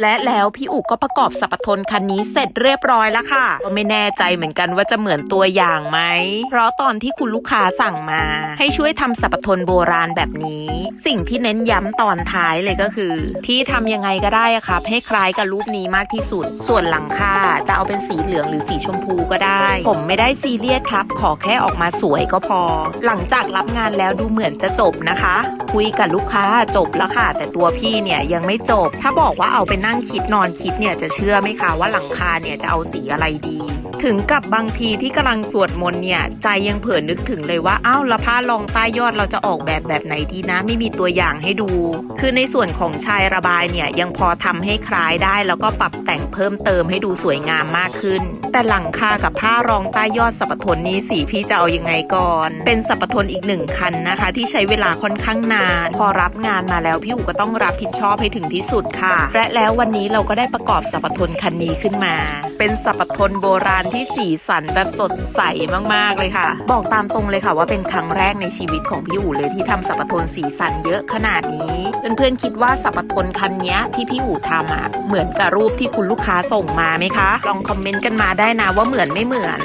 และแล้วพี่อุกก็ประกอบสัพทนคันนี้เสร็จเรียบร้อยแล้วค่ะ ก็ไม่แน่ใจเหมือนกันว่าจะเหมือนตัวอย่างไหม เพราะตอนที่คุณลูกค้าสั่งมา ให้ช่วยทำสัพทนโบราณแบบนี้ สิ่งที่เน้นย้ำตอนท้ายเลยก็คือ พี่ทำยังไงก็ได้อะครับ ให้คล้ายกับรูปนี้มากที่สุด ส่วนหลังคาจะเอาเป็นสีเหลืองหรือสีชมพูก็ได้ ผมไม่ได้ซีเรียสครับ ขอแค่ออกมาสวยก็พอ หลังจากรับงานแล้วดูเหมือนจะจบนะคะ คุยกับลูกค้าจบแล้วค่ะ แต่ตัวพี่เนี่ยยังไม่จบ ถ้าบอกว่าเอาไปนั่นั่งคิดนอนคิดเนี่ยจะเชื่อไหมคะว่าหลังคาเนี่ยจะเอาสีอะไรดี ถึงกับบางทีที่กำลังสวดมนต์เนี่ยใจยังเผลอนึกถึงเลยว่าอ้าวละผ้ารองใต้ยอดเราจะออกแบบแบบไหนดีนะ ไม่มีตัวอย่างให้ดู คือในส่วนของชายระบายเนี่ยยังพอทำให้คล้ายได้ แล้วก็ปรับแต่งเพิ่มเติมให้ดูสวยงามมากขึ้น แต่หลังคากับผ้ารองใต้ยอดสัปทนนี้สีพี่จะเอายังไงก่อน เป็นสัปทนอีกหนึ่งคันนะคะ ที่ใช้เวลาค่อนข้างนาน พอรับงานมาแล้วพี่อู๋ก็ต้องรับผิดชอบให้ถึงที่สุดค่ะ และแล้ววันนี้เราก็ได้ประกอบสัปทนคันนี้ขึ้นมา เป็นสัปทนโบราณที่สีสันแบบสดใสมากๆเลยค่ะ บอกตามตรงเลยค่ะว่าเป็นครั้งแรกในชีวิตของพี่อู๋เลยที่ทำสัปทนสีสันเยอะขนาดนี้เพื่อนๆคิดว่าสัปทนคันนี้ที่พี่อู๋ทำอะเหมือนกับรูปที่คุณลูกค้าส่งมาไหมคะ ลองคอมเมนต์กันมาได้นะว่าเหมือนไม่เหมือน